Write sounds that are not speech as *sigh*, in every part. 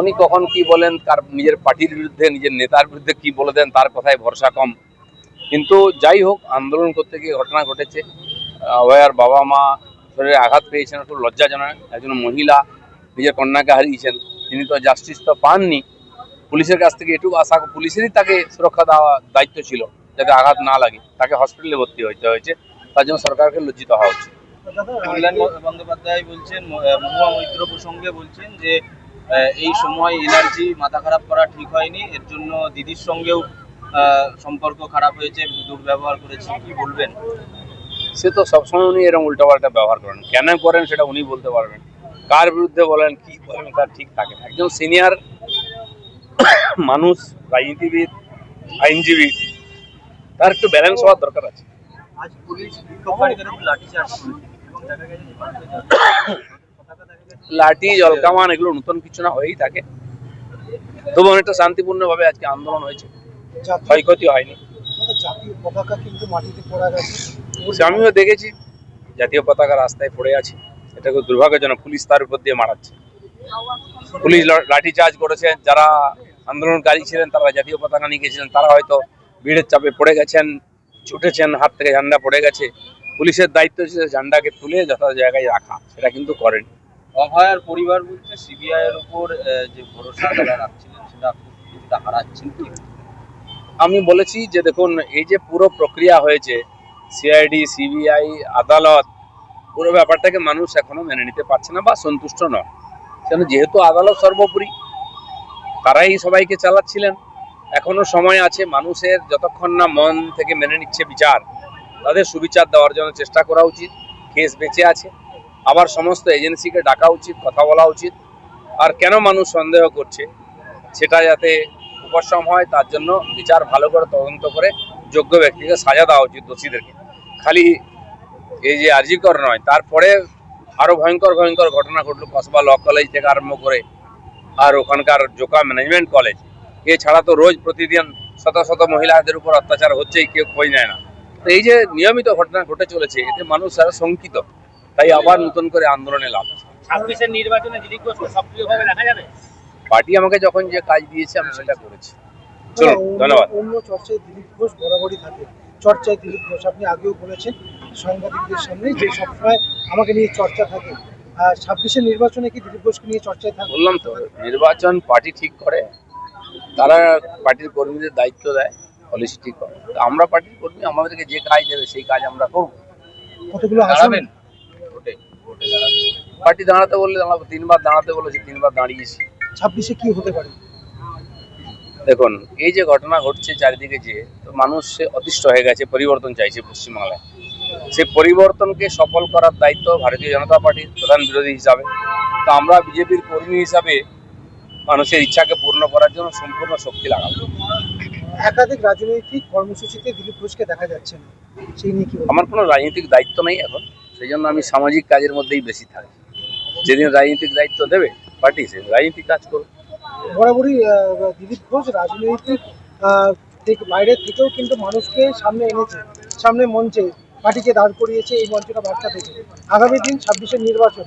উনি কখন কি বলেন তার নিজের পার্টির বিরুদ্ধে নিজের নেতার বিরুদ্ধে কি বলে দেন তার কথায় ভরসা কম। কিন্তু যাই হোক আন্দোলন করতে গিয়ে ঘটনা ঘটেছে। অভয়ার বাবা মা শরীরে আঘাত পেয়েছেন খুব লজ্জাজনক। একজন মহিলা নিজের কন্যাকে হারিয়েছেন। তিনি তো জাস্টিস তো পাননি। পুলিশের কাছ থেকে এটুকু আশা পুলিশেরই তাকে সুরক্ষা দেওয়া দায়িত্ব ছিল যাতে আঘাত না লাগে। তাকে হসপিটালে ভর্তি হতে হয়েছে। তার জন্য সরকারকে লজ্জিত হওয়া উচিত। কল্যাণ বন্দ্যোপাধ্যায় বলছেন মহুয়া মৈত্র প্রসঙ্গে বলছেন যে এই সময় এনার্জি মাথা খারাপ করা ঠিক হয়নি। এর জন্য দিদির সঙ্গেও সম্পর্ক খারাপ হয়েছে দুর্ব্যবহার করেছে। কি বলবেন? সে তো সবসময় উনি এরকম উল্টাপাল্টা ব্যবহার করেন। কেন করেন সেটা উনি বলতে পারবেন কার বিরুদ্ধে বলেন কি বলেন তার ঠিক থাকে না। একজন সিনিয়র *coughs* মানুষ রাজনীতিবিদ আইনজীবী তার একটু ব্যালেন্স হওয়ার দরকার আছে। আজ পুলিশ বিক্ষোভকারীদের লাঠিচার্জ করেছে এবং দেখা গেছে *coughs* যে মানুষের পতাকা দেখা গেছে লাঠি জলকামান এগুলো নতুন কিছু না হয়েই থাকে। তবু অনেকটা শান্তিপূর্ণভাবে আজকে আন্দোলন হয়েছে। ক্ষয়ক্ষতি হয়নি। সে আমিও দেখেছি জাতীয় পতাকা রাস্তায় পড়ে আছে। এটা খুব দুর্ভাগ্যজনক পুলিশ তার উপর দিয়ে মারাচ্ছে। পুলিশ লাঠি চার্জ করেছে যারা আন্দোলনকারী ছিলেন তারা জাতীয় পতাকা নিয়ে গেছিলেন তারা হয়তো ভিড়ের চাপে পড়ে গেছেন ছুটেছেন হাত থেকে ঝান্ডা পড়ে গেছে। পুলিশের দায়িত্ব ছিল ঝান্ডাকে তুলে যথা জায়গায় রাখা সেটা কিন্তু করেন। অভয়ার পরিবার বলছে সিবিআই এর উপর যে ভরসা তারা রাখছিলেন সেটা কিছুটা হারাচ্ছেন আমি বলেছি যে দেখুন, এই যে পুরো প্রক্রিয়া হয়েছে সিআইডি সিবিআই আদালত, পুরো ব্যাপারটাকে মানুষ এখনও মেনে নিতে পারছে না বা সন্তুষ্ট নয়। কেন? যেহেতু আদালত সর্বোপরি, তারাই সবাইকে চালাচ্ছিলেন। এখনও সময় আছে, মানুষের যতক্ষণ না মন থেকে মেনে নিচ্ছে বিচার, তাদের সুবিচার দেওয়ার জন্য চেষ্টা করা উচিত। কেস বেঁচে আছে। আবার সমস্ত এজেন্সিকে ডাকা উচিত, কথা বলা উচিত। আর কেন মানুষ সন্দেহ করছে? সেটা যাতে উপশম হয়, তার জন্য বিচার ভালো করে তদন্ত করে যোগ্য ব্যক্তিকে সাজা দেওয়া উচিত দোষীদেরকে। খালি এই যে আর্জিকর নয়, তারপরে আরও ভয়ঙ্কর ভয়ঙ্কর ঘটনা ঘটলো, কসবা ল কলেজ থেকে আরম্ভ করে আর ওখানকার জোকা ম্যানেজমেন্ট কলেজ। এছাড়া তো রোজ প্রতিদিন শত শত মহিলাদের উপর অত্যাচার হচ্ছেই, কেউ খোঁজ নেয় না। তো এই যে নিয়মিত ঘটনা ঘটে চলেছে, এতে মানুষ আরও শঙ্কিত তাই আবার নতুন করে আন্দোলনে লাভ ছাব্বিশের নির্বাচনে দিলীপ ঘোষকে সক্রিয়ভাবে দেখা যাবে? পার্টি আমাকে যখন যে কাজ দিয়েছে আমি সেটা করেছি। চলুন অন্য- ধন্যবাদ। অন্য চর্চায় দিলীপ ঘোষ বরাবরই থাকে। চর্চায় দিলীপ ঘোষ আপনি আগেও বলেছেন সাংবাদিকদের সামনে যে সবসময় আমাকে নিয়ে চর্চা থাকে। আর ছাব্বিশের নির্বাচনে কি দিলীপ ঘোষকে নিয়ে চর্চায় থাকবে? বললাম তো নির্বাচন পার্টি ঠিক করে তারা পার্টির কর্মীদের দায়িত্ব দেয় পলিসি ঠিক করে। তো আমরা পার্টির কর্মী আমাদেরকে যে কাজ দেবে সেই কাজ আমরা করব। কতগুলো আসন? পার্টি দাঁড়াতে বললে দাঁড়াবো তিনবার দাঁড়াতে বলেছি তিনবার দাঁড়িয়েছি। ছাব্বিশে কি হতে পারে? দেখুন এই যে ঘটনা ঘটছে চারিদিকে যে তো মানুষ সে অতিষ্ঠ হয়ে গেছে পরিবর্তন চাইছে পশ্চিমবাংলায়। সেই পরিবর্তনকে সফল করার দায়িত্ব ভারতীয় জনতা পার্টির প্রধান বিরোধী হিসাবে। তো আমরা বিজেপির কর্মী হিসাবে মানুষের ইচ্ছাকে পূর্ণ করার জন্য সম্পূর্ণ শক্তি লাগাবো। একাধিক রাজনৈতিক কর্মসূচিতে দিলীপ ঘোষকে দেখা যাচ্ছে না। সেই নিয়ে কি আমার কোনো রাজনৈতিক দায়িত্ব নেই এখন। সেই জন্য আমি সামাজিক কাজের মধ্যেই বেশি থাকি। যেদিন রাজনৈতিক দায়িত্ব দেবে পার্টি সে রাজনৈতিক কাজ করবে বরাবরই দিলীপ ঘোষ রাজনৈতিক থেকে বাইরে থেকেও কিন্তু মানুষকে সামনে এনেছে সামনে মঞ্চে পার্টিকে দাঁড় করিয়েছে এই মঞ্চটা বার্তা থেকে আগামী দিন ছাব্বিশের নির্বাচন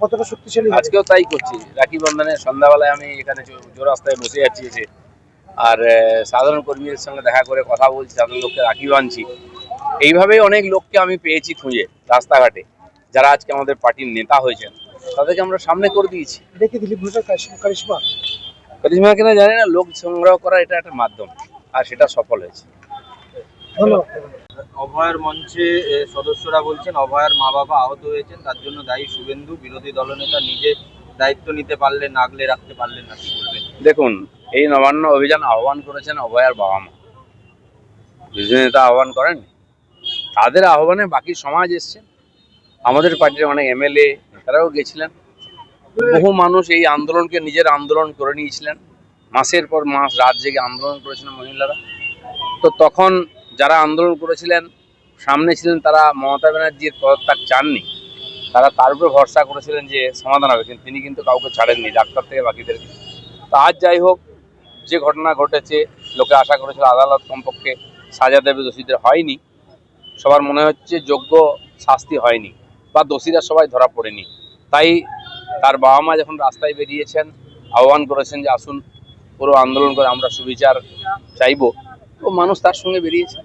কতটা শক্তিশালী আজকেও তাই করছি। রাখি বন্ধনে সন্ধ্যাবেলায় আমি এখানে জো- জোরাস্তায় বসে যাচ্ছি এসে। আর সাধারণ কর্মীদের সঙ্গে দেখা করে কথা বলছি সাধারণ লোককে রাখি বাঁধছি। এইভাবেই অনেক লোককে আমি পেয়েছি খুঁজে রাস্তাঘাটে যারা আজকে আমাদের পার্টির নেতা হয়েছেন। তাদেরকে আমরা সামনে করে দিয়েছি। কি দিলীপ ঘোষের কারিশমা? কারিশমা কিনা জানি না লোক সংগ্রহ করা এটা একটা মাধ্যম আর সেটা সফল হয়েছে। ধন্যবাদ। অভয়ার মঞ্চে সদস্যরা বলছেন অভয়ার মা বাবা আহত হয়েছেন তার জন্য দায়ী শুভেন্দু বিরোধী দলনেতা নিজে দায়িত্ব নিতে পারলেন না আগলে রাখতে পারলেন না দেখুন এই নবান্ন অভিযান আহ্বান করেছেন অভয়ার বাবা মা বিজয় নেতা আহ্বান করেন তাদের আহ্বানে বাকি সমাজ এসছে। আমাদের পার্টির অনেক এমএলএ তারাও গেছিলেন। বহু মানুষ এই আন্দোলনকে নিজের আন্দোলন করে নিয়েছিলেন। মাসের পর মাস, রাত জেগে আন্দোলন করেছিলেন মহিলারা। তো তখন যারা আন্দোলন করেছিলেন, সামনে ছিলেন তারা মমতা ব্যানার্জির পদত্যাগ চাননি। তারা তার উপরে ভরসা করেছিলেন যে সমাধান হবে, কিন্তু তিনি কিন্তু কাউকে ছাড়েননি, ডাক্তার থেকে বাকিদেরকে। তা আজ যাই হোক, যে ঘটনা ঘটেছে, লোকে আশা করেছিল আদালত কমপক্ষে সাজা দেবে, দোষীদের হয়নি। সবার মনে হচ্ছে যোগ্য শাস্তি হয়নি, বা দোষীরা সবাই ধরা পড়েনি। তাই তার বাবা মা যখন রাস্তায় বেরিয়েছেন আহ্বান করেছেন যে আসুন পুরো আন্দোলন করে আমরা সুবিচার চাইব। তো মানুষ তার সঙ্গে বেরিয়েছে।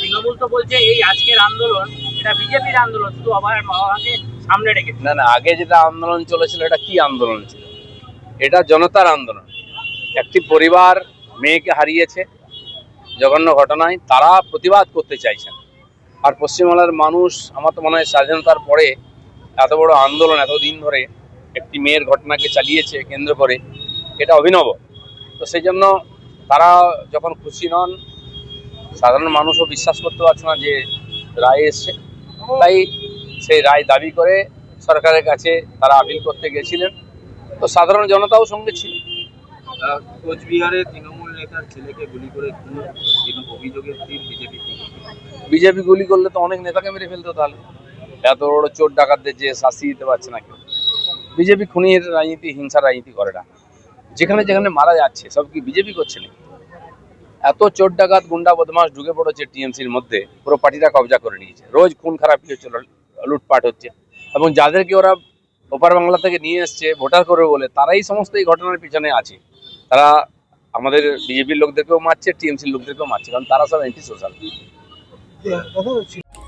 তৃণমূল তো বলছে এই আজকের আন্দোলন এটা বিজেপির আন্দোলন শুধু অভয় মামাকে সামনে রেখেছে না না আগে যেটা আন্দোলন চলেছিল এটা কি আন্দোলন ছিল? এটা জনতার আন্দোলন। একটি পরিবার মেয়েকে হারিয়েছে জঘন্য ঘটনায় তারা প্রতিবাদ করতে চাইছেন। আর পশ্চিমবাংলার মানুষ আমার তো মনে হয় স্বাধীনতার পরে এত বড় আন্দোলন এতদিন ধরে একটি মেয়ের ঘটনাকে চালিয়েছে কেন্দ্র করে এটা অভিনব। তো সেই জন্য তারা যখন খুশি নন সাধারণ মানুষও বিশ্বাস করতে পারছে না যে রায় এসছে। তাই সেই রায় দাবি করে সরকারের কাছে তারা আপিল করতে গেছিলেন। তো সাধারণ জনতাও সঙ্গে ছিল। কোচবিহারে তৃণমূল নেতার ছেলেকে গুলি করে অভিযোগের তীর বিজেপি বিজেপি গুলি করলে তো অনেক নেতাকে মেরে ফেলতো তাহলে। এত বড় চোর ডাকাতদের যে শাস্তি দিতে পারছে না কেউ। বিজেপি খুনির রাজনীতি, হিংসার রাজনীতি করে না। যেখানে যেখানে মারা যাচ্ছে, সব কি বিজেপি করছে না এত চোর ডাকাত গুন্ডা বদমাস ঢুকে পড়েছে টিএমসির মধ্যে, পুরো পার্টিটা কবজা করে নিয়েছে। রোজ খুন খারাপি হচ্ছে, লুটপাট হচ্ছে। এবং যাদেরকে ওরা ওপার বাংলা থেকে নিয়ে এসছে, ভোটার করবে বলে, তারাই সমস্ত এই ঘটনার পিছনে আছে। তারা আমাদের বিজেপির লোকদেরকেও মারছে, টিএমসির লোকদেরকেও মারছে, কারণ তারা সব অ্যান্টি সোশ্যাল